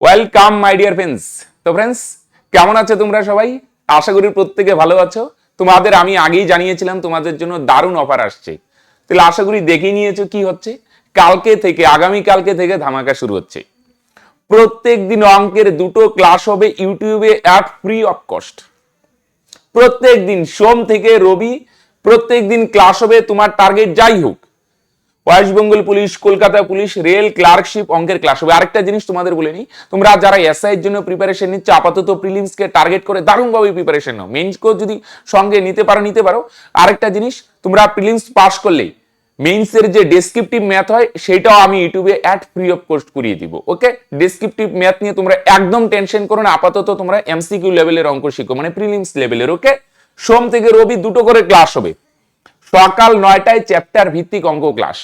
Welcome my dear friends তো friends কেমন আছো তোমরা সবাই? আশা করি প্রত্যেকে ভালো আছো। তোমাদের আমি আগেই জানিয়েছিলাম তোমাদের জন্য দারুণ অফার আসছে। তাহলে আশা করি দেখে নিয়েছো কি হচ্ছে। কালকে থেকে আগামী কালকে থেকে ধামাকা শুরু হচ্ছে। প্রত্যেক দিন অঙ্কের দুটো ক্লাস হবে ইউটিউবে অ্যাট ফ্রি অফ কস্ট প্রত্যেক দিন সোম থেকে রবি প্রত্যেক দিন ক্লাস হবে তোমার টার্গেট যাই হোক। West Bengal police, Kolkata police, rail, clerkship অঙ্কের ক্লাস হবে। আরেকটা জিনিস তোমাদের বলে নিই, তোমরা যারা এসআই এর জন্য প্রিপারেশন নিচ্ছ, আপাতত প্রিলিমস কে টার্গেট করে দারুণভাবে প্রিপারেশন নাও। মেইনসকেও যদি সঙ্গে নিতে পারো নিতে পারো। আরেকটা জিনিস, তোমরা প্রিলিমস পাস করলেই মেইনসের যে ডেসক্রিপটিভ ম্যাথ হয়, সেটাও আমি ইউটিউবে অ্যাড ফ্রি অফ কস্ট করিয়ে দিব ওকে ডেসক্রিপটিভ ম্যাথ নিয়ে তোমরা একদম টেনশন করো না, আপাতত তোমরা এমসিকিউ লেভেলের অঙ্ক শিখো মানে প্রিলিমস লেভেলের ওকে সোম থেকে রবি দুটো করে ক্লাস হবে। সকাল নয়টায় চ্যাপ্টার ভিত্তিক অঙ্ক ক্লাস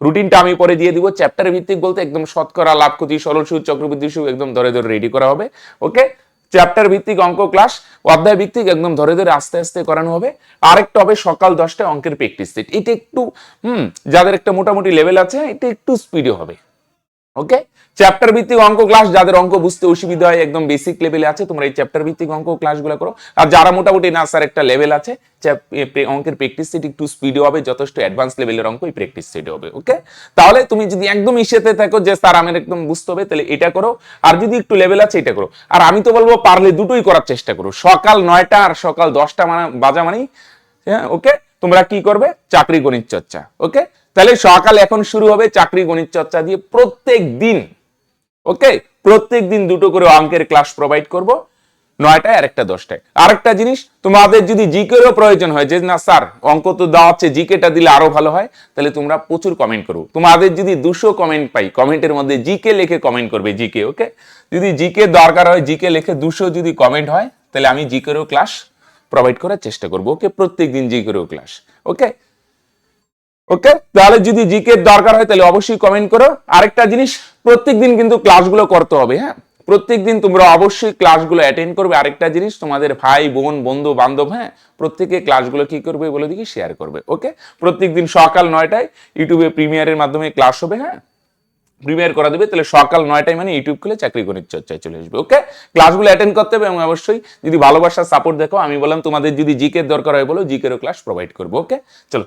রুটিনটা আমি পরে দিয়ে দিব। চ্যাপ্টার ভিত্তিক বলতে একদম শতকরা লাভ ক্ষতি সরল সুদ চক্রবৃদ্ধি সুদ একদম ধরে ধরে রেডি করা হবে। ওকে চ্যাপ্টার ভিত্তিক অঙ্ক ক্লাস অধ্যায় ভিত্তিক একদম ধরে ধরে আস্তে আস্তে করানো হবে। আরেকটা হবে সকাল দশটায় অঙ্কের প্র্যাকটিস সেট এটা একটু, হুম, যাদের একটা মোটামুটি লেভেল আছে, এটা একটু স্পিডে হবে। ওকে চ্যাপ্টার ভিত্তিক অঙ্ক ক্লাস যাদের অঙ্ক বুঝতে অসুবিধা হয়, একদম বেসিক লেভেলে আছে, তোমরা এই চ্যাপ্টার ভিত্তিক অঙ্ক ক্লাসগুলো করো। আর যারা মোটামুটি না স্যার একটা লেভেল আছে অঙ্কের প্র্যাকটিস সেট একটু স্পিডে হবে, যথেষ্ট অ্যাডভান্স লেভেলের অঙ্ক এই প্র্যাকটিস সেট হবে ওকে তাহলে তুমি যদি একদম ইসেতে থাকো যে স্যার আমার একদম বুঝতে হবে, তাহলে এটা করো। আর যদি একটু লেভেল আছে, এটা করো। আর আমি তো বলব, পারলে দুটোই করার চেষ্টা করো। সকাল নয়টা আর সকাল দশটা মানে বাজা মানেই হ্যাঁ ওকে তোমরা কি করবে? চাকরি গণিত চর্চা ওকে তাহলে সকাল এখন শুরু হবে চাকরি গণিত চর্চা দিয়ে প্রত্যেক দিন, ওকে? প্রত্যেক দিন দুটো করে অঙ্কের ক্লাস প্রোভাইড করব, নয়টায় আর একটা দশটায়। আরেকটা জিনিস, তোমাদের যদি জিকেরও প্রয়োজন হয়, যে না, স্যার, অঙ্ক তো দেওয়া হচ্ছে জিকেটা দিলে আরও ভালো হয়, তাহলে তোমরা প্রচুর কমেন্ট করো। তোমাদের যদি দুশো কমেন্ট পাই কমেন্টের মধ্যে জিকে লিখে কমেন্ট করবে জিকে, ওকে? যদি জিকে দরকার হয়, জিকে লিখে দুশো যদি কমেন্ট হয়, তাহলে আমি জিকেরও ক্লাস প্রোভাইড করার চেষ্টা করব, ওকে? প্রত্যেক দিন জিকেরও ক্লাস ওকে? ওকে তাহলে যদি জিকে দরকার হয়, তাহলে অবশ্যই কমেন্ট করো। আরেকটা জিনিস প্রত্যেক দিন কিন্তু ক্লাসগুলো করতে হবে হ্যাঁ? প্রত্যেক দিন তোমরা অবশ্যই ক্লাসগুলো অ্যাটেন্ড করবে। আরেকটা জিনিস, তোমাদের ভাই, বোন, বন্ধু, বান্ধব হ্যাঁ? প্রত্যেকে ক্লাসগুলো কি করবে বলে দিকে শেয়ার করবে ওকে প্রত্যেক দিন সকাল নয়টায় ইউটিউবে প্রিমিয়ারের মাধ্যমে ক্লাস হবে হ্যাঁ? প্রিমিয়ার করা দেবে, তাহলে সকাল নয়টায় মানে ইউটিউব খুলে চাকরি গণিত চর্চায় চলে আসবে ওকে ক্লাসগুলো অ্যাটেন্ড করতে হবে এবং অবশ্যই যদি ভালোবাসার সাপোর্ট দেখো, আমি বললাম তোমাদের যদি জিকে দরকার হয় বলো জিকেরও ক্লাস প্রোভাইড করব ওকে চলো।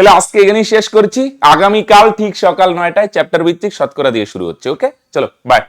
তাহলে আজকে এখানেই শেষ করছি। আগামীকাল ঠিক সকাল নয়টায় চ্যাপ্টার ভিত্তিক শতকরা দিয়ে শুরু হচ্ছে ওকে চলো বাই